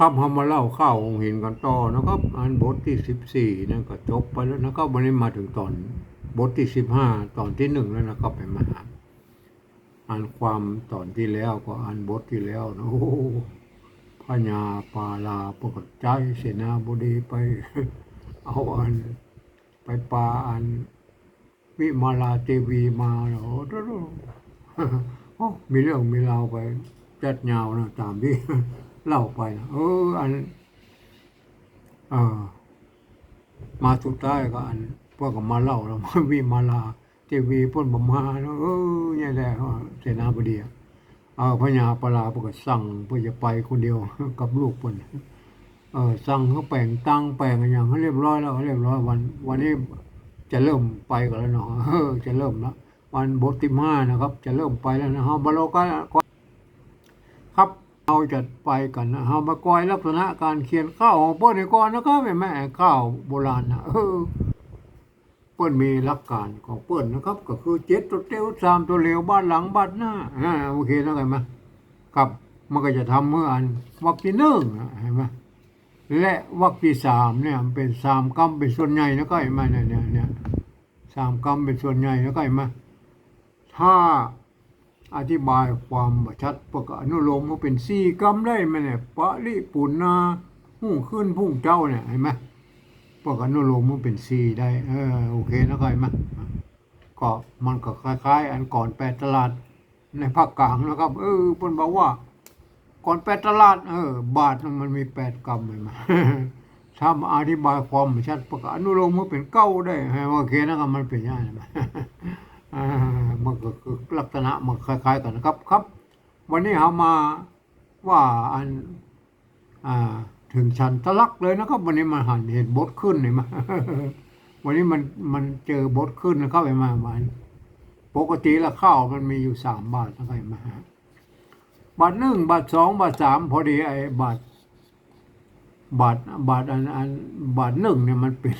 คำเฮามาเล่าข้าวองค์เห็นกันต่อนะครับ อันบทที่สิบสี่นั่นก็จบไปแล้วนะครับวันนี้มาถึงตอนบทที่สิบห้าตอนที่หนึ่งแล้วนะครับไปมาอ่านความตอนที่แล้วก็อ่านบทที่แล้วนะโอ้พญาปาลาปกใจเสนาบดีไป เอาอัน ไปปาอัน วิมาลาเทวีมาโอ้โหโอ้มีเรื่องมีราวไปจัดยาวนะตามที่ เล่าไปนะเอออันอมาสุดท้ายก็อันพวกก็มาเล่าแล้วมาวิมาลาเทวีพ่นบมาเนาะเออเนี่ยแหละเสนาบดีอะเออพญาปลาปก็สั่งเพื่อจะไปคนเดียวกับลูกพ่นเออสั่งเขาแปลงตั้งแปลงอะไรอย่างเขาเรียบร้อยแล้วเรียบร้อยวัน วันนี้จะเริ่มไปกันแล้วเนาะเออจะเริ่มแล้ววันบทที่ห้านะครับ จะเริ่มไปแล้วนะฮะบาโลก็ครับ เราจะไปกันนะฮะมาก้อยลักษณะการเขียนข้าวของเปิ้ลในก่อนนะครับแม่แม่ข้าวโบราณนะเออเปิ้ลมีหลักการของเปิ้ลนะครับ ก็คือเจ็ดตัวเตี้ยวสามตัวเหลวบ้านหลังบ้านหน้าอ่าโอเคนะกันไหมครับมันก็จะทำเมื่ออันวักที่หนึ่งอะเห็นไหมและวรรคที่สามเนี่ยเป็นสามกรรมเป็นส่วนใหญ่นะก็เห็นไหมเนี่ยเนี่ยเนี่ยสามกรรมเป็นส่วนใหญ่นะก็เห็นไหมถ้า อธิบายความชัดประกาศอนุโลมว่าเป็นสี่กรรมได้ไหมเนี่ยปะริปุณนาหุ่งขึ้นพุ่งเจ้าเนี่ยเห็นไหมประกาศอนุโลมว่าเป็นสี่ได้เออโอเคนะก็เห็นไหมก็มันก็คล้ายๆ อันก่อนแปดตลาดในภาคกลางนะครับ เออเพิ่นบอกว่า ก่อนแปดตลาด เออ บาทมันมีแปดกรรมเลยมาถ้ามาอธิบายความชัดประกาศอนุโลมมันเป็นเก้าได้ให้ว่าโอเคนะครับมันเป็นยังไง มันก็คือลักษณะมันคล้ายๆกันนะครับครับ วันนี้เรามาว่าอันอ่าถึงชันทะลักเลยนะครับ วันนี้มันหันเห็นบทขึ้นเลยมาวันนี้มันมันเจอบทขึ้นนะครับไอ้มาวันปกติล้วข้าวมันมีอยู่สามบาทนะครับไอ้มาบาทหนึ่งบาทสองบาทสามพอดีไอ้บาทบาทบาทอันอันบาทหนึ่งเนี่ยมันเป็น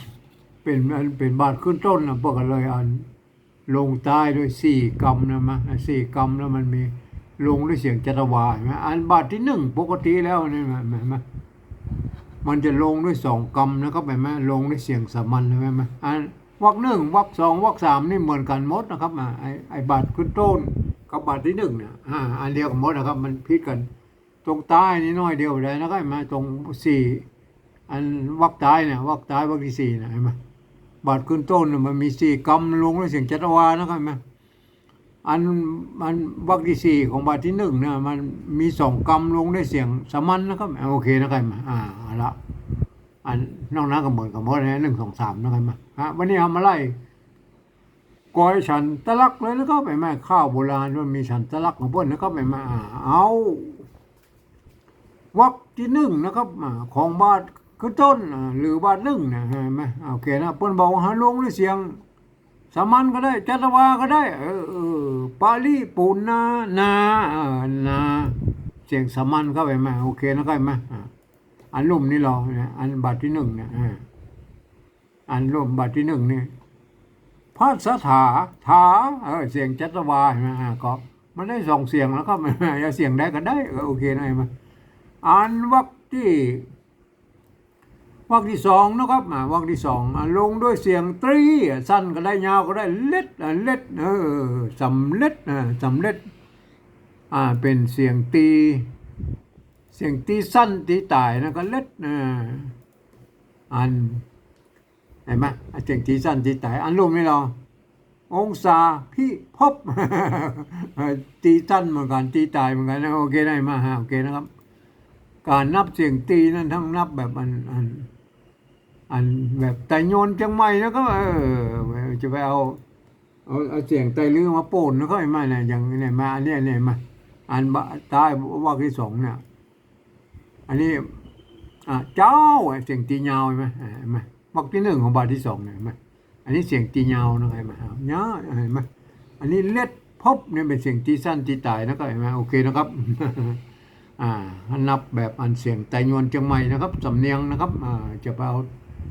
เป็นอันเป็นบาทขึ้นต้นนะพวกกันเลยอัน ลงใต้ด้วยสี่กรรมนะมะสี่กรรมแล้วมันมีลงด้วยเสียงจัตวาเห็นไหมอันบาทที่หนึ่งปกติแล้วเนี่ยเห็นไหมมันจะลงด้วยสองกรรมนะครับเห็นไหมลงด้วยเสียงสามัญเห็นไหมอันวักหนึ่งวักสองวักสามนี่เหมือนกันหมดนะครับไอไอบาทขึ้นต้นกับบาทที่หนึ่งเนี่ยอ่าอันเดียวกันหมดนะครับ มันพิดกัน ตรงใต้นี่น้อยเดียวเลยนะครับเห็นไหมาตรงสี่อันวักใต้เนี่ยวักใต้วักที่สี่นะเห็นไหม บาทขึ้นต้นเนี่ยมันมีสี่กำลงด้วยเสียงจัตวานะครับเห็นไหมอันมันวักที่สี่ของบาทที่หนึ่งเนี่ยมันมีสองกำลงด้วยเสียงสมัญนะครับโอเคนะครับไหมอ่าอาละอันนอกนั้นก็เหมือนกับหมดนะหนึ่งสองสามนะครับเห็นไหมฮะวันนี้ทำอะไรก้อยฉันตะลักเลยแล้วก็ไปแม่ข้าวโบราณมันมีฉันตะลักของพื่นแล้วก็ไปมาเอาวักที่หนึ่งนะครับของบาท คือต้นหรือบาทหนึ่งนะเห็นไหมโอเคนะเพื่นบอกว่าหาลงด้วยเสียงสามัญก็ได้จัตวาก็ได้ เออเออปาลีปูนานาเออนาเสียงสามัญเข้าไปมาโอเคนะก็ไปมาอันลุ่มนี่รอเนี่ยอันบาทที่หนึ่งเนี่ยอันลุ่มบาทที่หนึ่งนี่พระสถาถาเออเสียงจัตวาเห็นไหมก็มันได้สองเสียงแล้วก็จะเสียงได้ก็ได้โอเคนะเห็นไหมอ่านวรรคที่ วรรคที่สองนะครับอ่าวรรคที่สองลงด้วยเสียงตรีสั้นก็ได้ยาวก็ได้เล็ดเล็ดเออสำเล็ดอะสำเล็ดอ่าเป็นเสียงตี เสียงตีสั้นตีตายนะก็เล็ดอ่าอันเห็นไหมเสียงทีสั้นทีตายอันรูปนี่เราองศาพี่พบตีสั้นเหมือนกันตีตายเหมือนกันนะโอเคได้มาฮะโอเคนะครับ การนับเสียงตีนั้นทั้งนับแบบอันอัน อันแบบไตโยนจังไม่นะก็เออจะไปเอาเอาเอาเสียงไตลือมาโป่นนะก็ไม่เนี่ยอย่างเนี่ยมาอันเนี้ยเนี่ยมาอันบะใต้ว่าที่สองเนี่ยอันนี้อะเจ้าเสียงตียาวเห็นไหมเห็นไหมวักที่หนึ่งของบาทที่สองเนี่ยเห็นไหมอันนี้เสียงตียาวนะเห็นไหมเนาะเห็นไหมอันนี้เล็ดพบเนี่ยเป็นเสียงตีสั้นตีตายนะครับเห็นไหมโอเคนะครับอ่านับแบบอันเสียงไตยวนเชียงใหม่นะครับสำเนียงนะครับอ่าจะไปเอา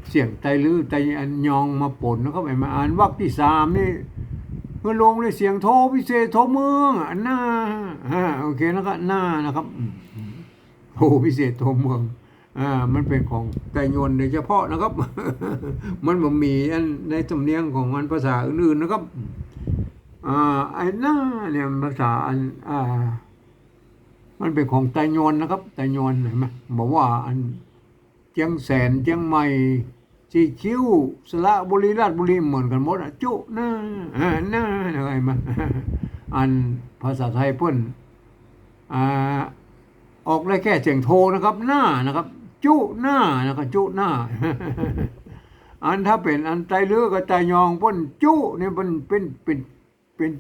เสียงไตลือไตอันยองมาปนนะครับเห็นไหมอ่านวักที่สามนี่เมื่อลงเลยเสียงโทพิเศษโทเมืองอะหน้าอ่าโอเคนะครับหน้านะครับโทพิเศษโทเมืองอ่ามันเป็นของไตยนโดยเฉพาะนะครับ มันบ่มีอันในสำเนียงของมันภาษาอื่นๆนะครับอ่าไอ้หน้าเนี่ยภาษาอันอ่ามันเป็นของไตยนนะครับไตยนเห็นไหมบอกว่าอัน จียงแสนเจียงใหม่จีคิ้วสระบุรีราชบุรีเหมือนกันหมดอะจุหน้าหน้าอะไรมาอันภาษาไทยเพิ่นอ่าออกได้แค่เสียงโทนะครับ หน้านะครับ จุหน้านะครับจุหน้า อันถ้าเป็นอันใจเลือกับใจยองเพ้นจุเนี่ยมันเป็นเป็นเป็น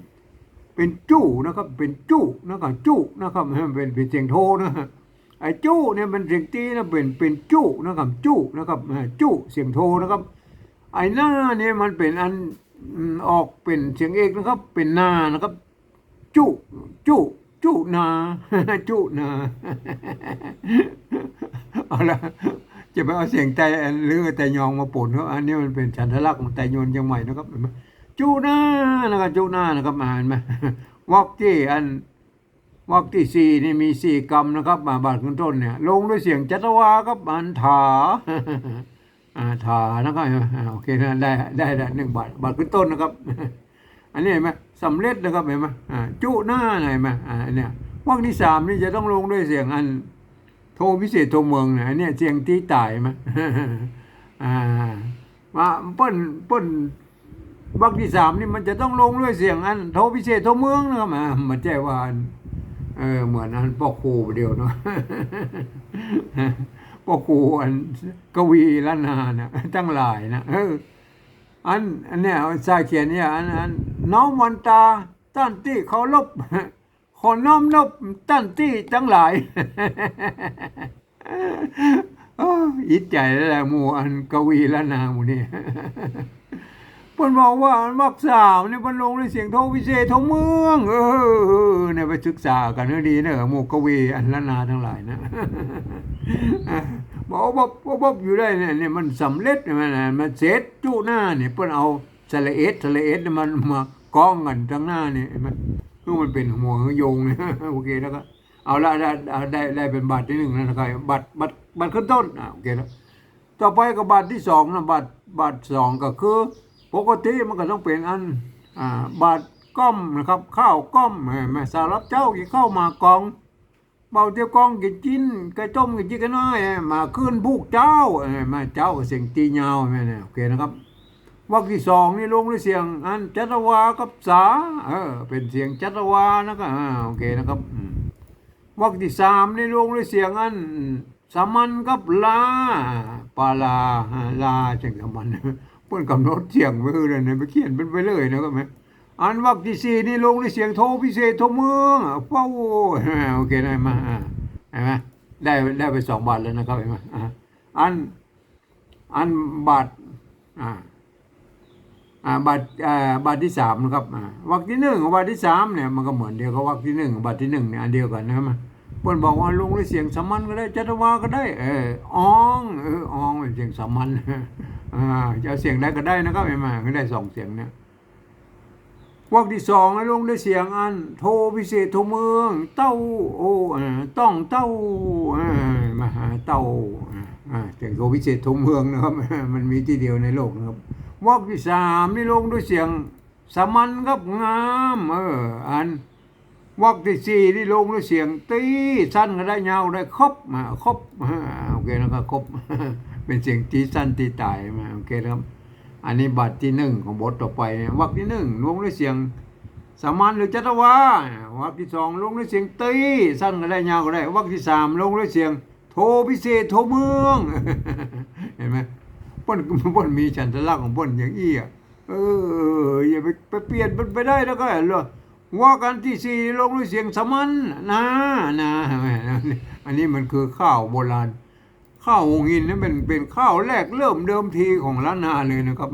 เป็นจู้นะครับ เป็นจู้นะครับจู้นะครับเป็นเป็นเสียงโทนะ ไอ้จู้เนี่ยเป็นเสียงตีนะเป็นเป็นจู้นะครับจู้นะครับจู้เสียงโทนะครับ ไอ้หน้าเนี่ยมันเป็นอันอออกเป็นเสียงเอกนะครับ เป็นนานะครับจุจุจุนาจุนาเอาละจะไปเอาเสียงไตหรือไตยองมาปนเขาอันนี้มันเป็นฉันทลักษณ์ของไตยนยังใหม่นะครับเห็นไหมจุนานะครับจุนานะครับมาเห็นไหมวอกที่อัน วอกที่สี่นี่มีสี่กรรมนะครับ มาบาทขึ้นต้นเนี่ย ลงด้วยเสียงจัตวาครับอันถาอ่าถานะครับโอเคนะได้ได้ได้หนึ่งบาทบาทขึ้นต้นนะครับ อันนี้เห็นไหมสำเร็จนะครับเห็นไหมอ่าจุหน้าหน่อยไหมอ่าเนี่ยวรรคที่สามนี่จะต้องลงด้วยเสียงอันโทพิเศษโทเมืองเนะอันนี่ยเสียงตีตายไหมอ่ามาเปิ้นเปิ้นวรรคที่สามนี่มันจะต้องลงด้วยเสียงอันโทพิเศษโทเมืองนะครับอ่ามันใจว่าน เออเหมือนอันพ่อครูเดียวเนาะพ่อครูอันกวีล้านนานะตั้งหลายนะเอออันอันเนี้ยชายเขียนเนี่ยอันอันน้อมวันตาตั้นที่เคารพขอน้อมนบตั้นที่ทั้งหลายอิจใจแล้วแหละหมู่อันกวีละนาหมู่นี่ เพิ่นบอกว่ามักสาวนี่เพิ่นลงในเสียงโทวิเศษทงเมือง เออเนี่ยไปศึกษากันให้ดีเนอะหมู่กวีอันละนาทั้งหลายนะบอกว่าบ่บ่อยู่ได้เนี่ยเนี่ยมันสำเร็จมันน่ะมันเสร็จจุหน้าเนี่ยเพิ่นเอาสระเอสสระเอสเนี่ยมันมากองกันทั้งหน้าเนี่ยเห็นไหมคือมันเป็นหัวโยงเนี่ยโอเคแล้วก็เอาละได้ได้ได้ได้เป็นบาทที่หนึ่งนะครับบัตรบัตรบัตรขึ้นต้นอะโอเคแล้วต่อไปก็บาทที่สองนะบาทบาทสองก็คือ ปกติมันก็ต้องเป็นอันอบาทก้อมนะครับ ข้าวก้อมเออแม่สารับเจ้ากี่ข้าวมากองเบาเตียวกองกินจินไก่ต้มกินจินกันน้อยมาขึ้นบุกเจ้าเอ้มาเจ้าเสียงตียาวแม่เนี่ยโอเคนะครับวรรคที่สองนี่ลงด้วยเสียงอันจัตวากับสาเออเป็นเสียงจัตวานะครับโอเคนะครับวรรคที่สามนี่ลงด้วยเสียงอันสามัญกับลาปาลาอ่าลาจังสามัญ เพิ่อนกำหนดเสียงไว้คือเลยเนี่ยไปเขียนเป็นไปเลยนะครับแม่อันวรรคที่สี่นี่ลงในเสียงโทพิเศษโทเมืองอะเฝ้าโอเคได้มาอ่าเห็นไหมได้ได้ไปสองบาทแล้วนะครับเห็นไหมอ่าอันอันบาทอ่าอ่าบาทอ่าบาทที่สามนะครับอ่าวรรที่หนึ่งกับบาทที่สามเนี่ยมันก็เหมือนเดียวกับวรรที่หนึ่งกับบาทที่หนึ่งเนี่ยอันเดียวกันนะครับ เพิ่นบอกว่าลุงในเสียงสามัญก็ได้จัตวาก็ได้ เอออองเอออองเป็นเสียงสามัญอ่าจะเอาเสียงได้ก็ได้นะครับเห็นไมก็ได้สองเสียงเนี่ยวรรคที่สองให้ลงด้เสียงอัน โทพิเศษโทเมือง เต้าโอ้อ่าต้องเต้าอ่ามหาเต้าอ่าอ่าเสียงโทพิเศษโทเมืองนะครับ มันมีที่เดียวในโลกนะครับวรรคที่สามนี่ลงด้วยเสียงสามัญครับงามเอออัน วรรคที่สี่นี่ลงด้วยเสียงตีสั้นก็ได้ยาวได้ครบมาครบโอเคนะครับครบเป็นเสียงตีสั้นตีตายมาโอเคครับ อันนี้บัตรที่หนึ่งของบทต่อไปวรรคที่หนึ่งลงด้วยเสียงสามัญหรือจัตวาวรรคที่สองลงด้วยเสียงตีสั้นก็ได้ยาวก็ได้วรรคที่สามลงด้วยเสียง โทพิเศษโทเมืองเห็นไหมป้นป้นมีฉันทลักษณ์ของป้นอย่างอี้อะเอออย่าไปไปเปลี่ยนมันไปได้แล้วก็เหรอ ว่ากันที่สี่ลงด้วยเสียงสมัญนะนะอันนี้มันคือข้าวโบราณ ข้าวหงหินนี่เป็นเป็นข้าวแรกเริ่มเดิมทีของล้านนาเลยนะครับ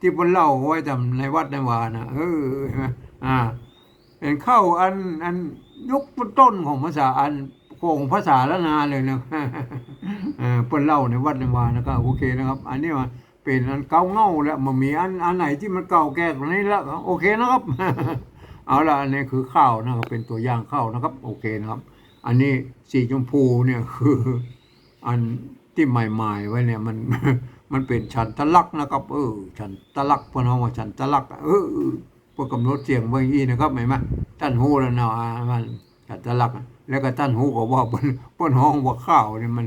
ที่พนเล่าไว้ทำในวัดในวานะเออเห็นไหมอ่า เป็นข้าวอันอันยุคต้นของภาษาอันของภาษาล้านนาเลยนะเออพิ่นเล่าในวัดในวานะครับโอเคนะครับ อันนี้ว่าเป็นอันเก่าเง่าแล้วมันมีอันอันไหนที่มันเก่าแก่กว่านี้แล้วโอเคนะครับ เอาละอันนี้คือข้าวนะครับเป็นตัวอย่างข้าวนะครับ โอเคนะครับ อันนี้สีชมพูเนี่ยคือ อันที่ใหม่ๆไว้เนี่ยมันมันเป็นฉันทลักนะครับ เออฉันทลักษณ์เพนเอาว่าฉันทลักเออเออพวกกำหนดเสียงไว้อย่างนี้นะครับเห็นไหมท่านฮู้แล้วเนาะมันฉันทลัก แล้วก็ท่านฮู้ก็ว่าเปิ้นเปิ้นห้องว่าข้าวเนี่ยมัน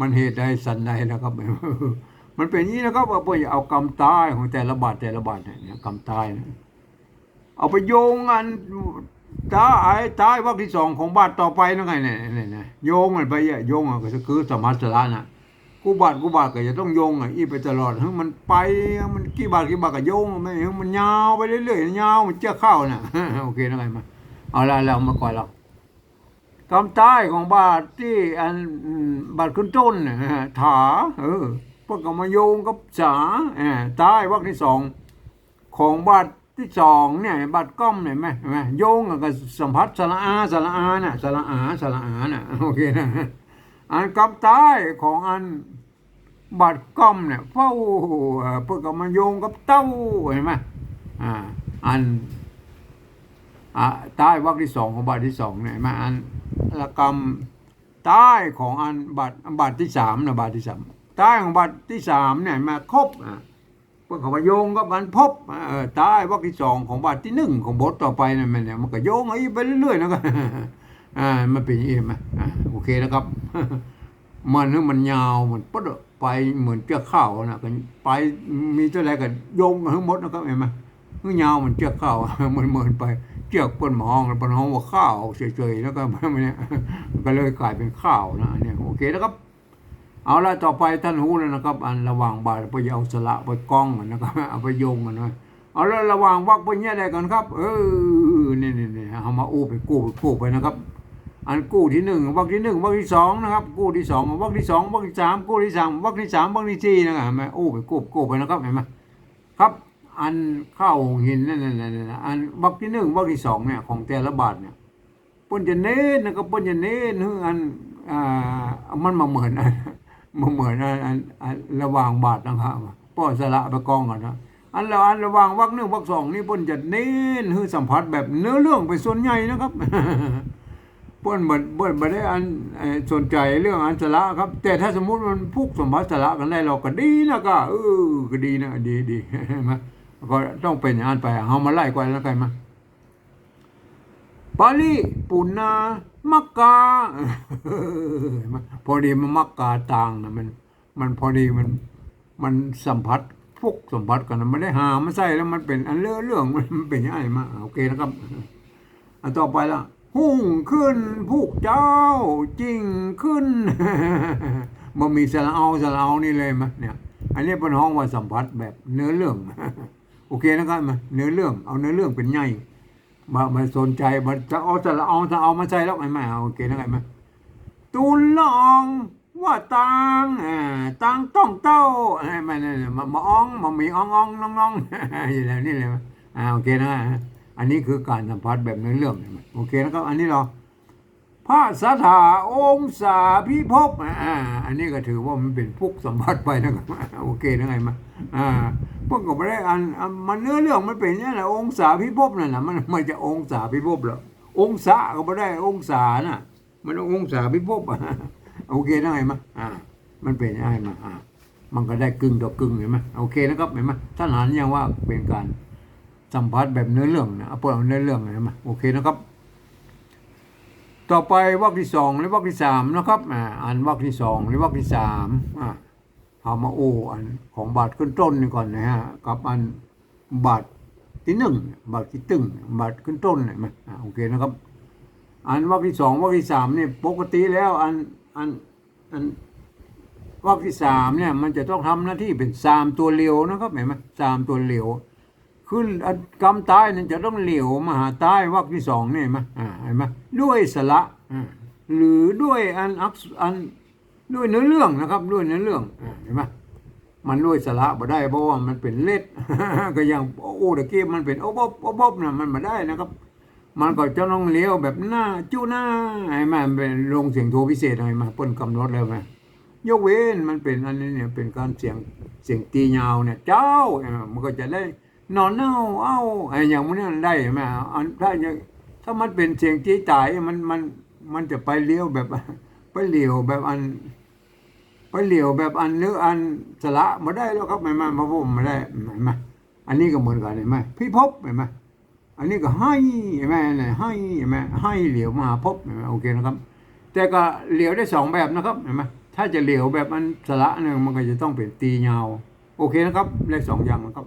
มันเหตุใดสันใดนะครับมันเป็นอย่างนี้นะครับว่าเปิ้นอย่าเอากรรมตายของแต่ละบาทแต่ละบาทเนี่ยกรรมตายนะ เอาไปโยงอันตาไอ้ตายวักที่สองของบาทต่อไปนั่นไงเนี่ยเนี่ยเนี่ยโยงมันไปอะโยงอะก็คือสมัสระน่ะกูบาทกูบาทก็จะต้องโยงอะอีไปตลอดให้มันไปมันกี่บาทกี่บาทก็โยงไม่ให้ยมันยาวไปเรื่อยๆยาวมันเจ้าเข้าน่ะโอเคนั่นไงมาเอาละแล้วมาก่อนเราคำตายของบาทที่อันบาทขึ้นต้นน่ะถาเออพวกก็มาโยงกับสาเออตายวักที่สองของบาท ที่สองเนี่ยบาทก้อมเนี่ยไหมเห็นไหมโยงกับสัมผัสสระอาสระอาน่ะสระอาสระอาน่ะโอเคนะอันกับใต้ของอันบาทก้อมเนี่ยเฝ้าเพื่อกับมาโยงกับเต้าเห็นไหมอ่าอันอ่าใต้วรรคที่สองของบาทที่สองเนี่ยเห็นไหมอันละกรรมใต้ของอันบาทบาทที่สามนะบาทที่สามใต้ของบาทที่สามเนี่ยมาครบอะ พื่อขามาโยงกับมันพบเออตายวรรคที่สองของบาทที่หนึ่งของบทต่อไปนั่นมันเนี่ยมันก็โยงไอ้ไปเรื่อยๆนะก็อ่ามันเป็นอย่างนี้ไหมอ่าโอเคนะครับ มันนึกมันยาวมันปุ๊ดไปเหมือนเจ้าข้าวนะกันไปมีเท่าไรกันโยงกันทั้งหมดนะครับเห็นไหมมันยาวมันเจ้าข้าวมันเหมือนไปเจ้าเปิ้นหมองเปิ้นห้องว่าข้าวเฉยๆแล้วก็มันเนี่ยก็เลยกลายเป็นข้าวนะเนี่ยโอเคนะครับ เอาละต่อไปท่านหูแล้วนะครับ อันระหว่างบาทไปเอาสละไปกล้องนะครับเอาไปโยงกันนะเอาล้วระหว่างวักไปเนี่ยได้กันครับ เออนี่นี่นี่เอามาอู้ไปกู้ไปกู้ไปนะครับ อันกู้ที่หนึ่งวักที่หนึ่งวักที่สองนะครับ กู้ที่สองวักที่สองวักที่สามกู้ที่สามวักที่สามวักที่สี่นะครับเห็นไหมอู้ไปกู้กู้ไปนะครับเห็นไหมครับ อันข้าวหินนั่นนั่นนั่นนั่นอันวักที่หนึ่งวักที่สองเนี่ยของแต่ละบาทเนี่ยปนจะเน้นนะครับปนจะเน้นเฮืออันอ่ามันมาเหมือน อันเหมือนอันอันอันระหว่างบาทนะครับป้อสละไปกองก่อนนะอันละอันระหว่างวักหนึ่งวักสองนี่ปนจะเน้นคือสัมผัสแบบเนื้อเรื่องไปส่วนใหญ่นะครับปนเหมือนเปิ้นไม่ได้อันสนใจเรื่องอันสละครับ แต่ถ้าสมมุติมันพุกสัมผัสสละกันได้เราก็ดีนะก็เออก็ดีนะดีดีเห็นก็ต้องเป็นอย่างนั้นไปเอามาไล่กวนแล้วกันมาปาลีปุณา มักกาพอดีมันมักกาต่างนะมัน มันพอดีมัน มันสัมผัสพวกสัมผัสกันมันได้หามาใส่แล้วมันเป็นอันเรื่อเรื่องมันเป็นยังไงมาโอเคนะครับอันต่อไปละหุ่งขึ้นพวกเจ้าจริงขึ้นบ่มีสระเอาสระเอานี่เลยมะเนี่ย อันนี้เป็นห้องว่าสัมผัสแบบเนื้อเรื่อง โอเคนะครับมาเนื้อเรื่องเอาเนื้อเรื่องเป็นไง มามาสนใจมันจะเอาจะเอาจะเอามาใช้แล้วไม่ไม่เอาโอเคนะไงไหมตุลลองว่าตังอ่าตังต้องเต้าไอ้มันเนี่ยมามาอ่องมามีอ่องอ่องน้องน้องอยู่แล้วนี่เลยอ่าโอเคนะอันนี้คือการสัมผัสแบบในเรื่องโอเคนะครับอันนี้เรา พระสถาองศาพิภพอ่า อันนี้ก็ถือว่ามันเป็นพวกสัมผัสไปนะครับโอเคนะไงมาอ่าพวกก็ไม่ได้อันมันเนื้อเรื่องมันเป็นอย่างนี้แหละองศาพิภพนั่นนะมันมันจะองศาพิภพหรอองศาก็ไม่ได้องศาน่ะ มันองศาพิภพอะโอเคนะไงมาอ่า มันเป็นยังไงมาอ่ามันก็ได้กึ่งต่อกึ่งเห็นไหมโอเคนะครับเห็นไหมท่านหันยังว่าเป็นการสัมผัสแบบเนื้อเรื่องนะเอาเปิดเนื้อเรื่องเห็นไหมโอเคนะครับ ต่อไปวรรคที่สองหรือวรรคที่สามนะครับอ่านวรรคที่สองหรือวรรคที่สามเอามาโออันของบาทขึ้นต้นนี่ก่อนนะฮะกับอันบาทที่หนึ่งบาทที่ตึงบาทขึ้นต้นเนี่ยมโอเคนะครับ อันวรรคที่สองวรรคที่สามเนี่ยปกติแล้วอันอันอันวรรคที่สามเนี่ยมันจะต้องทำหน้าที่เป็นสามตัวเหลียวนะครับเห็นไหมสามตัวเหลียว คืออันกำตายนี่ยจะต้องเหลียวมาหาใต้วรรคที่สองนี่ไหมอ่าเห็นไหมด้วยสระอ่าหรือด้วยอันอักษอันด้วยเนื้อเรื่องนะครับ ด้วยเนื้อเรื่องอ่าเห็นไหมมันด้วยสระบ่ได้เพราะว่ามันเป็นเล็ด ก็อย่างโอ้ตะกี้มันเป็นโอ้บบโอ้บบนะมันมาได้นะครับ มันก็จะต้องเลี้ยวแบบหน้าจู้หน้าไอ้มันเป็นลงเสียงโทพิเศษอะไรมาเปิ้นกำหนดแล้วไหมยกเว้นมันเป็นอันนี้เนี่ยเป็นการเสียงเสียงตียาวเนี่ยเจ้ามันก็จะได้ นอนเน่าเอ้าไอ้อย่างมันนั้นได้ไหมอันถ้าอย่างถ้ามันเป็นเสียงจีตายมันมันมันจะไปเลี้ยวแบบไปเหลียวแบบอัน ไปเหลียวแบบอันเนื้ออันสละมาได้แล้วครับไม่มามาผมมาได้เห็นไหมอันนี้ก็เหมือนกันเห็นไหมพี่พบเห็นไหมอันนี้ก็ให้เห็นไหมเนี่ยให้เห็นไหมให้เหลียวมาหาพบเห็นไหมโอเคนะครับ แต่ก็เหลียวได้สองแบบนะครับเห็นไหมถ้าจะเหลียวแบบอันสละเนี่ยมันก็จะต้องเป็นตียาว โอเคนะครับเลขสองอย่างนะครับ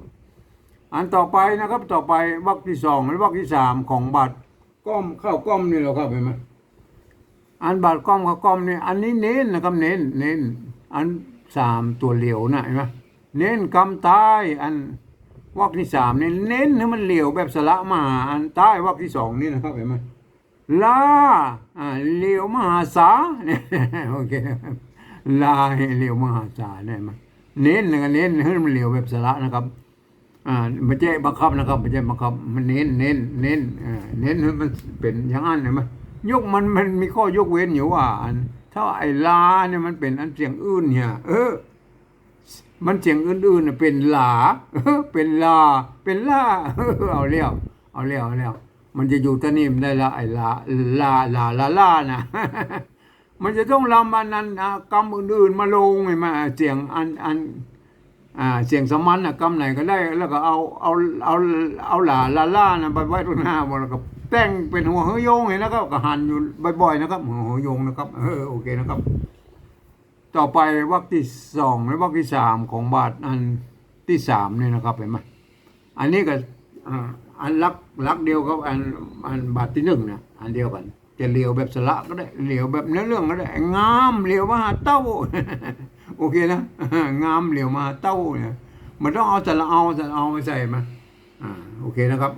อันต่อไปนะครับต่อไปวรรคที่สองและวรรคที่สามของบาทก้อมเข้าก้อมนี่แหละครับเห็นไหมอันบาทก้อมเข้าก้อมนี่อันนี้เน้นนะครับเน้นเน้นอันสามตัวเหลียวนะเห็นไหมเน้นคำใต้อันวรรคที่สามนี่เน้นให้มันเหลียวแบบสละมาหาอันใต้วรรคที่สองนี่นะครับเห็นไหมลาอ่าเหลียวมหาศาลเนี่ยโอเคนะครับลาให้เหลียวมหาศาลเนี่ยเห็นไหมเน้นนะครับเน้นให้มันเหลียวแบบสละนะครับ อ่าไม่ใช่บังคับนะครับไม่ใช่บังคับ มันเน้นเน้นเน้นเน้นให้มันเป็นอย่างนั้นเห็นไหมยกมันมันมีข้อยกเว้นอยู่ว่าถ้าไอ้ลาเนี่ยมันเป็นอันเสียงอื่นเนี่ย เออ มันเสียงอื่นๆน่ะเป็นลาเออเป็นลาเป็นลาเออเอาเลี้ยวเอาเลี้ยวเอาเลี้ยวมันจะอยู่ตะนิ่มได้ละไอ้ลาลาลาลาลานะมันจะต้องลำอันนั้นอะกรรมอื่นๆมาลงไงมาเสียงอันอัน อ่าเสียงสมันนะกำไหนก็ได้ แล้วก็เอาเอาเอาเอาหลาลาล่านะไปไว้ตรงหน้าบนแล้วก็แต่งเป็นหัวเฮยโยงเห็นแล้วก็ก็หันอยู่บ่อยๆนะครับหัวเฮยโยงนะครับเออโอเคนะครับ ต่อไปวรรคที่สองและวรรคที่สามของบาทอันที่สามเนี่ยนะครับเห็นไหมอันนี้ก็อันลักลักเดียวกับอันอันบาทที่หนึ่งนะอันเดียวกันจะเหลียวแบบสละก็ได้เหลียวแบบเนื้อเรื่องก็ได้งามเหลียวมาหาเต้า โอเคนะงามเหลียวมาเต้าเนี่ยมันต้องเอาสละเอาสละเอามาใส่มาอ่าโอเคนะครับ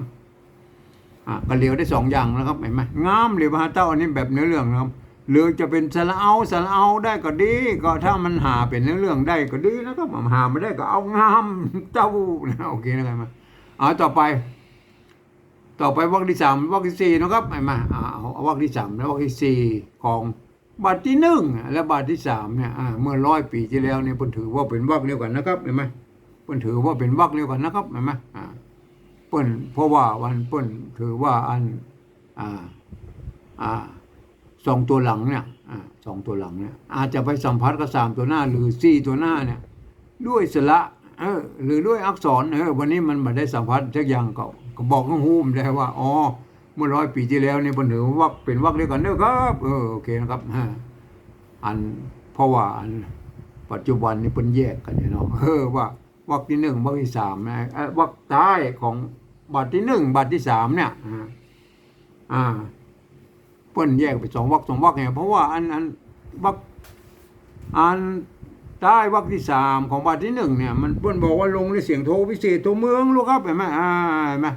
อ่าก็เหลียวได้สองอย่างนะครับเห็นไหมงามเหลียวมาเต้าอันนี้แบบเนื้อเรื่องนะครับหรือจะเป็นสละเอาสละเอาได้ก็ดี ก็ถ้ามันหาเป็นเนื้อเรื่องได้ก็ดีนะครับหาไม่ได้ก็เอางามเต้านะโอเคนะครับมาเอาต่อไป ต่อไปวรรคที่สามวรรคที่สี่นะครับไอ้มาอ่าเอาวรรคที่สามและวรรคที่สี่ของ บาทที่หนึ่งและบาทที่สามเนี่ยเมื่อร้อยปีที่แล้วเนี่ยเพิ่นถือว่าเป็นวรรคเดียวกันนะครับเห็นไหมเพิ่นถือว่าเป็นวรรคเดียวกันนะครับเห็นไหมอ่าเพิ่นเพราะว่าวันเพิ่นถือว่าอันอ่าอ่าสองตัวหลังเนี่ยอ่าสองตัวหลังเนี่ยอาจจะไปสัมพัทธ์กับสามตัวหน้าหรือสี่ตัวหน้าเนี่ยด้วยสระเออหรือด้วยอักษรเออวันนี้มันมาได้สัมผัสสักอย่างก็ก็บอกให้ฮูมได้ว่าอ๋อ เมื่อร้อยปีที่แล้วเนี่ยเป็นถือว่าเป็นวักเดียวกันเด้อครับเออโอเคนะครับฮะอันเพราะว่าอันปัจจุบันนี้เป็นแยกกันเนาะเออว่าวักที่หนึ่งวักที่สามนะวักใต้ของบัตรที่หนึ่งบัตรที่สามเนี่ยอ่าอ่าเปิ้นแยกไปสองวักสองวักเนี่ยเพราะว่าอันอันวักอันใต้วรรคที่สามของบาทที่หนึ่งเนี่ยมันเพิ่นบอกว่าลงในเสียงโทพิเศษตัวเมืองลูกครับเห็นไหมอ่าเห็นไหม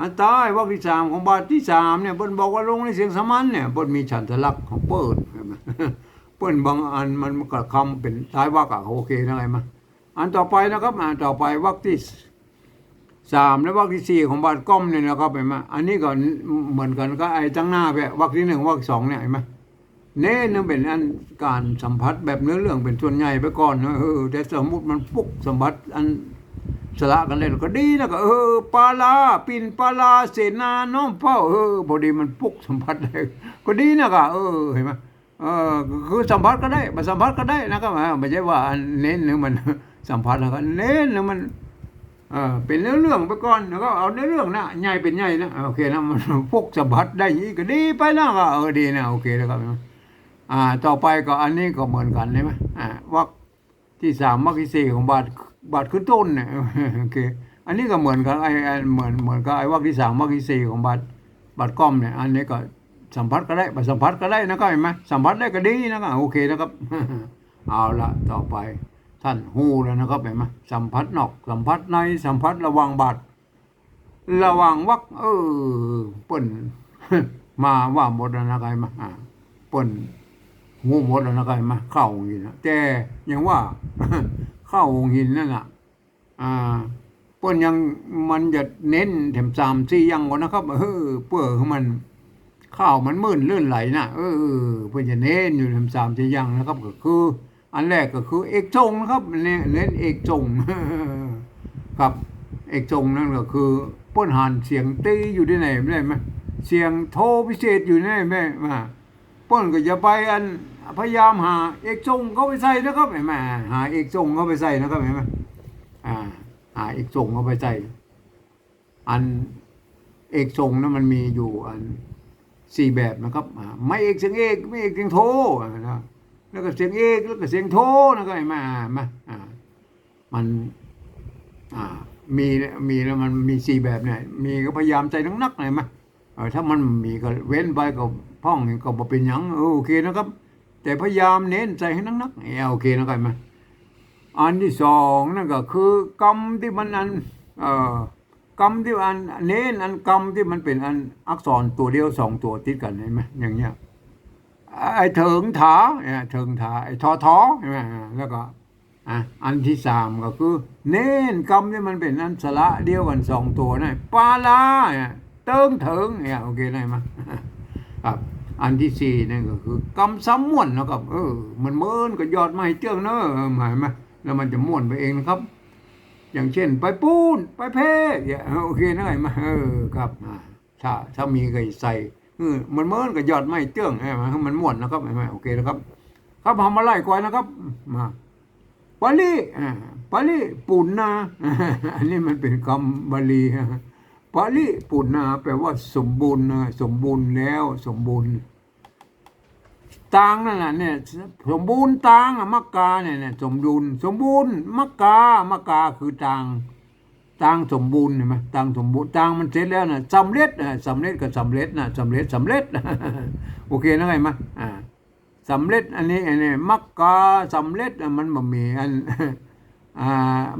อันใต้วรรคที่สามของบาทที่สามเนี่ยเพิ่นบอกว่าลงในเสียงสมัญเนี่ยเพิ่นมีฉันทลักษณ์ของเปิ้นเห็นไหมเปิ้นบางอันมันก็คำเป็นท้ายวรรคอะโอเคนะอะไรมาอันต่อไปนะครับอันต่อไปวรรคที่สามและวรรคที่สี่ของบาทก้อมเนี่ยนะครับเห็นไหมอันนี้ก็เหมือนกันก็ไอ้ตั้งหน้าไปวรรคที่หนึ่งวรรคสองเนี่ยเห็นไหมเน้นเป็นอันการสัมผัสแบบเนื้อเรื่องเป็นส่วนใหญ่ไปก่อนนะเออแต่สมมติมันปุ๊กสัมผัสอัน สละกันเลยก็ดีนะก็ เออปลาลาปินปลาลาเสนาน้องเฝ้าเออพอดีมันปุกสัมผัสได้ก็ดีนะก็เออเห็นไหมเออคือสัมผัสก็ได้มาสัมผัสก็ได้นะครับไม่ใช่ว่าเน้นหรือมันสัมผัสแล้วก็เน้นหรือมันเออเป็นเนื้อเรื่องไปก่อนแล้วก็เอาเนื้อเรื่องนะใหญ่เป็นใหญ่นะโอเคนะมันพวกสัมผัสได้ยี่ก็ดีไปนะก็เออดีนะโอเคแล้วครับอ่า ต่อไปก็อันนี้ก็เหมือนกันใช่ไหมอ่าวักที่สามวักที่สี่ของบาท บาทขึ้นต้นเนี่ยโอเคอันนี้ก็เหมือนกันไอ้เหมือนเหมือนกับไอ้วักที่สามวักที่สี่ของบาทบาทก้อมเนี่ยอันนี้ก็สัมผัสก็ได้บสัมผัสก็ได้นะครับเห็นไหมสัมผัสได้ก็ดีนะครับโอเคนะครับ เอาละต่อไปท่านหูแล้วนะครับเห็นไหมสัมผัสนอกสัมผัสในสัมผัสระวังบาทรระวังวักเออป่นมาว่าหมดแล้วนะครับมาป่นงูหมดแล้วนะครับมาเข้าองค์หินนะแต่ยังว่า เข้าองหินนั่นน่ะอ่าป้นยังมันจะเน้นแถมสามสี่ยังก่อนนะครับเออเปื่อของมันข้าวมันมื่นลื่นไหลนะเออเพื่อจะเน้นอยู่แถมสามสี่ยังนะครับก็คือ อันแรกก็คือ เอกจงนะครับเน้นเน้นเอกจงครับ เอกจงนั่นก็คือป้นหันเสียงตีอยู่ที่ไหนไม่ได้ไหมเสียงโทพิเศษอยู่ที่ไหนไม่มาป้นก็จะไปอัน พยายามหาเอกทรงเข้าไปใส่นะครับเห็นไหมหาเอกทรงเข้าไปใส่นะครับเห็นไหมอ่าหาเอกทรงเข้าไปใส่อันเอกทรงนั้นมันมีอยู่อันสี่แบบนะครับ ไม่เอกเสียงเอกไม่เอกเสียงโทนะแล้วก็เสียงเอกแล้วก็เสียงโทนะครับเห็นไหมอ่ามาอ่ามันอ่ามีมีแล้วมันมีสี่แบบเนี่ยมีก็พยายามใจนักๆหน่อยมาเออถ้ามันมีก็เว้นไปก็พ้องก็บ่เป็นหยังโอเคนะครับ แต่พยายามเน้นใจให้นักๆเออโอเคนะครับมาอันที่สองนั่นก็คือกรรมที่มันอันเอ่อกรรมที่อันเน้นอันกรรมที่มันเป็นอันอักษรตัวเดียวสองตัวติดกันเห็นไหมอย่างเงี้ยไอ้เถิงถาเนี่ยเถิงถาไอ้ทอทอเห็นไหมแล้วก็อะอันที่สามก็คือ เน้นกรรมที่มันเป็นอันสระเดียวกันสองตัวนะปาลาเนี่ยเติงเถิงเนี่ยโอเคได้ไหมครับ อันที่สี่นั่นก็คือกรรมซ้ำม่วนนะครับ เออ มันเมินก็ยอดไม้เจื้องเนอะหมายไหมแล้วมันจะม่วนไปเองนะครับ อย่างเช่น ไปปูนไปเพเนี่ยโอเคนะไงมาเออครับถ้าถ้ามีก็ใส่เออมันเมินก็ยอดไม้เจื้องใช่ไหมมันม่วนนะครับเห็นไหมโอเคนะครับ ครับทำมาไล่ก่อนนะครับ มาปาลีอ่าปาลีปุณนาอันนี้มันเป็นคำบาลีฮะ ปาลีปุณนาแปลว่าสมบูรณ์นะสมบูรณ์แล้วสมบูรณ์ตางนั่นแหละเนี่ยสมบูรณ์ตางอะมักกาเนี่ยเนี่ยสมบูรณ์สมบูรณ์มักกามักกาคือตางตางสมบูรณ์เห็นไหมตางสมบูรณ์ตางมันเสร็จแล้วนะสำเร็จนะสำเร็จก็สำเร็จนะสำเร็จสำเร็จโอเคนะไงมะอ่าสำเร็จอันนี้อันนี้มักกาสำเร็จอะมันบ่มีอันอ่า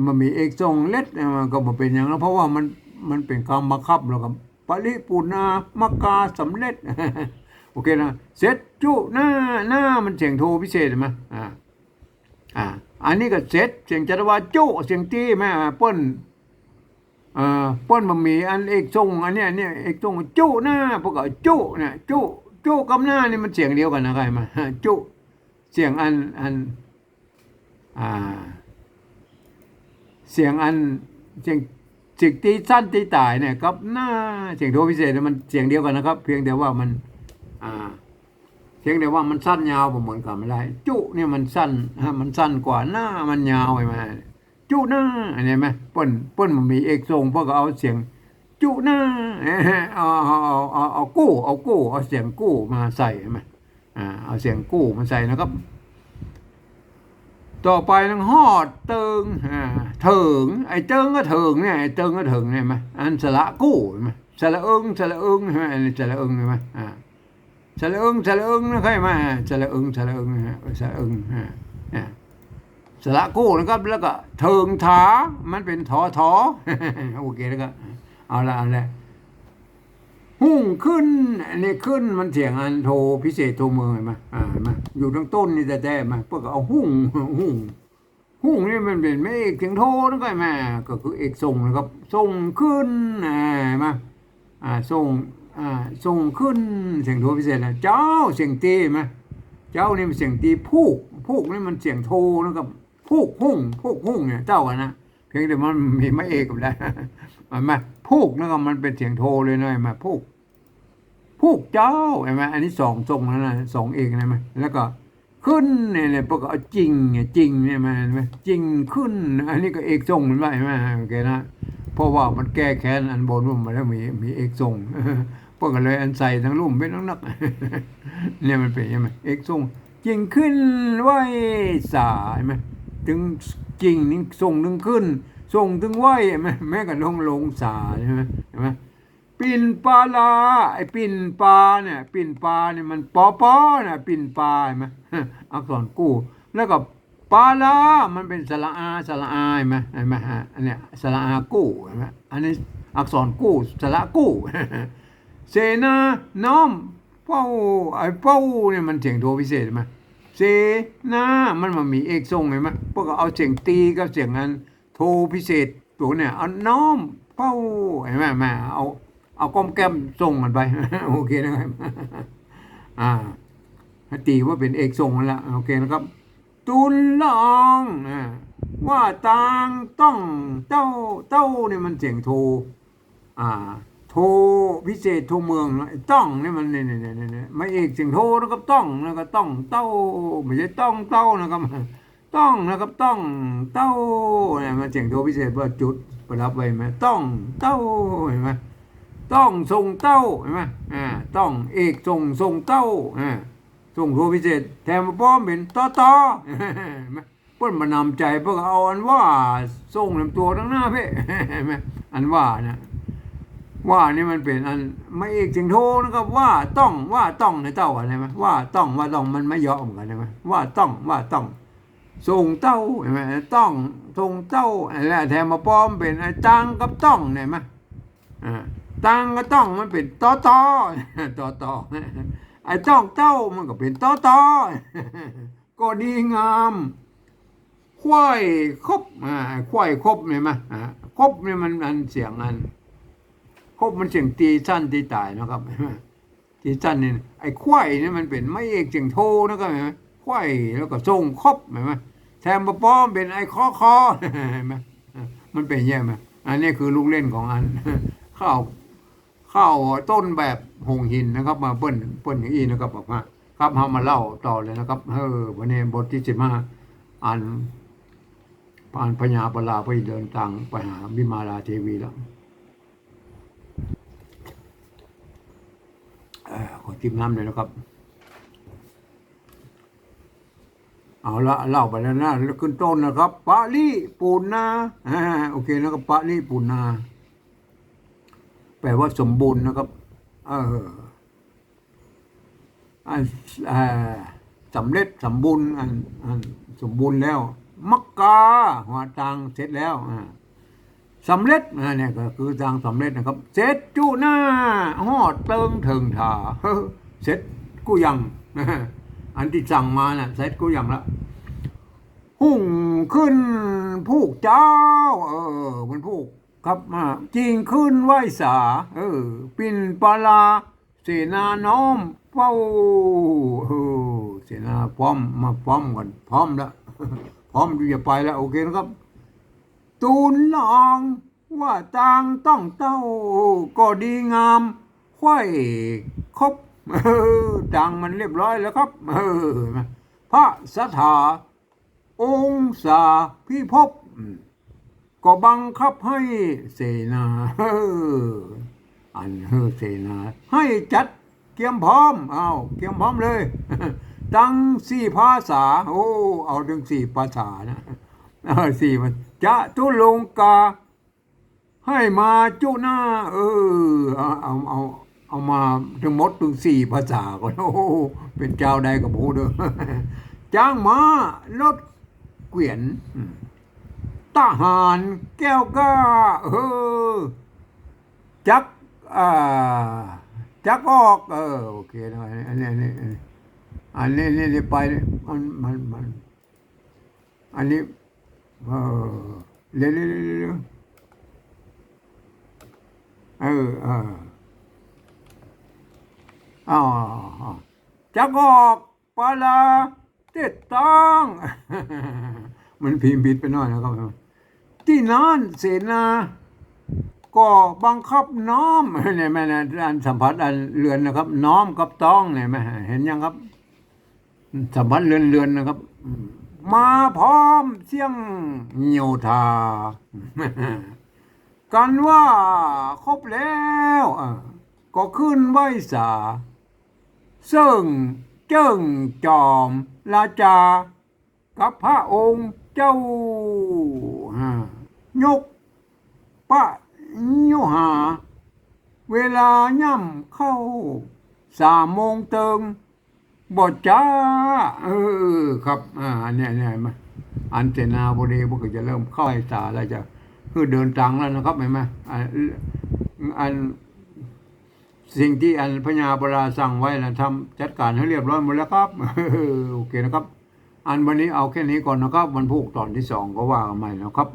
มันมีเอกทรงเล็ดมันก็บ่เป็นอย่างนั้นเพราะว่ามัน มันเป็นคำบังคับแล้วก็ปริปูนามกาสำเร็จ โอเคนะเสร็จจุหน้าหน้ามันเสียงโทพิเศษเห็นไหมอ่าอ่าอันนี้ก็เสร็จเสียงจัตวาจุเสียงตีแม่เปิ้นเอ่อป้นบ่มีอันเอกทรงอันเนี้ยเนี่ยเอกทรงจุหน้าพวกก็จุเนี่ยจุจุกับหน้านี่มันเสียงเดียวกันนะใครมาจุเสียงอันอันอ่าเสียงอันเสียง เสียงตีสั้นตีตายเนี่ยกับหน้าเสียงโทพิเศษมันเสียงเดียวกันนะครับ เพียงแต่ว่ามันอ่าเพียงแต่ว่ามันสั้นยาวผมเหมือนกันไม่ได้จุเนี่ยมันสั้นฮะมันสั้นกว่าหน้ามันยาวไปมาจุหน้าอันนี้ไหมเปิ้นเปิ้นมันมีเอกทรงเพราะก็เอาเสียงจุหน้าเอาเอาเอาเอาเอากู้เอากู้เอาเสียงกู้มาใส่ใช่ไหมอ่าเอาเสียงกู้มาใส่นะครับ ต่อไปนั่งฮอดเติงอ่าเถิงไอ้เติงก็เถิงเนี่ยไอ้เติงก็เถิงเนี่ยไหมอันสระกู้เห็นไหมสระเอิงสระเอิงใช่ไหมอันนี้สระเอิงใช่ไหมอ่าสระเอิงสระเอิงนะใครมาสระเอิงสระเอิงฮะสระเอิงอ่าอ่าสระกู้นะครับ แล้วก็เถิงถามันเป็นทอทอโอเคแล้วก็เอาละเอาละ หุ่งขึ้นอันนี้ขึ้นมันเสียงอันโทพิเศษโทเมืองเห็นไหมอ่าเห็นไหมอยู่ทั้งต้นนี่แต่แต่มาเพวกก็เอาหุ่งหุ่งหุ่งนี่มันเป็นไม่เอกเสียงโทนั่นก็แม่ก็คือเอกส่งนะครับส่งขึ้นอ่ามาอ่าส่งอ่าส่งขึ้นเสียงโทพิเศษนะเจ้าเสียงตีไหมเจ้านี่มันเสียงตีพูกพูกนี่มันเสียงโทนะครับพูกหุ่งพูกหุ่งเนี่ยเจ้ากันนะ พียงแต่มันมีไม่เอกกับได้มันมาพูกนะครับมันเป็นเสียงโทเลยนะมาพูกพูกเจ้าเห็นไหมอันนี้สองทรงแล้วนะสองเอกนะไหมแล้วก็ขึ้นเนี่ยเนี่ยพวกเอาจริงเนี่ยจริงเนี่ยมาเห็นไหมจริงขึ้น อันนี้ก็เอกทรงเห็นไหมเห็นไหมโอเคนะเพราะว่ามันแก้แค้นอันบนรุ่มมาแล้วมีมีเอกทรงพวกก็เลยอันใส่ทั้งรุ่มเป็นทั้งนักเนี่ยมันเป็นใช่ไหมเอกทรงจริงขึ้นไหวสายไหม ถึงจริงนี่ทรงถึงขึ้นทรงถึงไหวไหมแม้กระลงลงสาใช่ไหมเห็นไหมปิ่นปลาลาไอ้ปิ่นปลาเนี่ยปิ่นปลาเนี่ยมันปอปอเนี่ยปิ่นปลาเห็นไหมอักษรกู้ แล้วก็ปลาลามันเป็นสระอาสระอาเห็นไหมเห็นไหมฮะอันเนี้ยสระอากู้เห็นไหมอันนี้อักษรกู้สระกู้เสนาน้อมเป้าไอ้เป้าเนี่ยมันเสียงโทพิเศษไหม เสนามันมันมีเอกทรงเห็นไหมพวกก็เอาเสียงตีกับเสียงอันโทพิเศษตัวเนี่ยเอาน้อมเป้าเห็นไหมแม่เอาเอาก้อมแก้มส่งมันไปโอเคนะครับอ่าตีว่าเป็นเอกส่งแหละโอเคนะครับตุนลองอ่าว่าต่างต้องเต้าเต้าเนี่ยมันเสียงโทอ่า โทพิเศษโทเมืองนะต้องนี่มันเนี่ยเนี่ยเนี่ยเนี่ไม่เอกเสียงโทนะครับต้องนะครับต้องเต้าไม่ใช่ต้องเต้านะครับ ต้องนะครับต้องเต้าเนี่ยมันเสียงโทพิเศษว่าจุดประดับไว้ไหมต้องเต้าเห็นไหมต้องทรงเต้าเห็นไหมอ่าต้องเอกทรงทรงเต้าอ่าทรงโทพิเศษแถมมาป้อมเป็นต่อต่อเห็นไหมเพิ่นมานำใจเพื่อเอาอันว่าทรงลำตัวทั้งหน้าเพ่เห็นไหมอันว่านะ ว่านี่มันเป็นอันไม่เอกเสียงโทนะครับว่าต้องว่าต้องในเต้าอะไรไหมว่าต้องว่าต้องมันไม่ยอมกันใช่ไหมว่าต้องว่าต้องส่งเต้าใช่ไหมต้องส่งเต้าอะไรแทนมาป้อมเป็นไอ้ตังกับต้องเห็นไหมอ่าตังกับต้องมันเป็นต่อต่อต่อต่อไอ้ต้องเต้ามันก็เป็นต่อต่อก็ดีงามควายครบอ่าควายครบเห็นไหมอ่าครบนี่มันมันเสียงอัน บมันเสียงตีสั้นตีตายนะครับตีสั้นนี่ไอ้ควายนี่มันเป็นไม่เอกเสียงโทนะครับเห็นไหมควายแล้วก็ทรงครบเห็นไหมแทนมาป้อมเป็นไอ้คอคอเห็นไหมมันเป็นแย่ไหมอันนี้คือลูกเล่นของอันข้าวข้าวต้นแบบหงหินนะครับ มาเปิ้นเปิ้นอย่างนี้นะครับบอกว่าครับเฮามาเล่าต่อเลยนะครับเออวันนี้บทที่สิบห้าอ่านผ่านพญาปลาไปเดินทางไปหาบิมาลาเทวีแล้ว เอ่อ ขอจิ้มน้ำเลยนะครับ เอาละเล่าไปแล้วนะแล้วขึ้นต้นนะครับปะลี่ปูนาโอเคนะครับปะลี่ปูนา แปลว่าสมบูรณ์นะครับเอออันเอ่อสำเร็จสมบูรณ์อันสมบูรณ์แล้ว มักกาหัวทางเสร็จแล้วอ่า สำเร็จนะเนี่ยก็คือทางสำเร็จนะครับเสร็จจูหน้าหอดเติงเถิงถาเสร็จกูยังอันที่สั่งมาน่ะเสร็จกูยังละหุ่งขึ้นผูกเจ้า เออมันผูกครับมาจริงขึ้นไหวสา เออ ปินปลาเสนาน้อมเฝ้าเออเสนาพร้อมมาพร้อมก่อนพร้อมแล้วพร้อมที่จะไปแล้วโอเคนะครับ ตูนลองว่าต่างต้องเต้าก็ดีงามค่ครบเออต่างมันเรียบร้อยแล้วครับพระสถา องศาพิภพก็บังคับให้เสนาอันเสนา ให้จัดเตรียมพร้อมเอาเตรียมพร้อมเลยตั้งสี่ภาษา โอ้ เอาถึงสี่ภาษานะสี่มัน จะทุลงกา ให้มาจุหน้า เออเอาเอาเอาเอามาทั้งหมดถึงสี่ภาษาก่อนโอ้เป็นเจ้าใดกับผู้เด้อจ้างมารถเกวียนทหารแก้วก้าเออจักอ่าจักออกเออโอเคนะอันนี้อันนี้อันนี้อันนี้อันนี้ไปมันมันมันอันนี้ เออเร็วเร็วเร็วเร็วเออเอออ๋อจักออกปลาลาติดตังมันพิมพ์ผิดไปหน่อยนะครับ ที่นั่นเสนาก็บังคับน้อมเนี่ยแม่นะอันสัมผัสอันเรือนนะครับ น้อมกับต้องเนี่ยแม่เห็นยังครับ สัมผัสเรือนเรือนนะครับ มาพร้อมเสียงโยธากันว่าครบแล้วก็ขึ้นไหวสา ซึ่งเจิ้งจอมราชากับพระองค์เจ้าอ่ายกปะโยหา เวลาย่ำเข้าสามโมงเติง บอจ้า เออ ครับ อ่าเนี่ยเนี่ยมาอันเจนาบดีพวกก็จะเริ่มเข้าไอ้สาแล้วจะคือเดินทางแล้วนะครับเห็นไหมอันอันสิ่งที่อันพญาบราสั่งไว้นะทำจัดการให้เรียบร้อยหมดแล้วครับโอเคนะครับ อันวันนี้เอาแค่นี้ก่อนนะครับวันพุธตอนที่สองก็ว่ากันใหม่นะครับ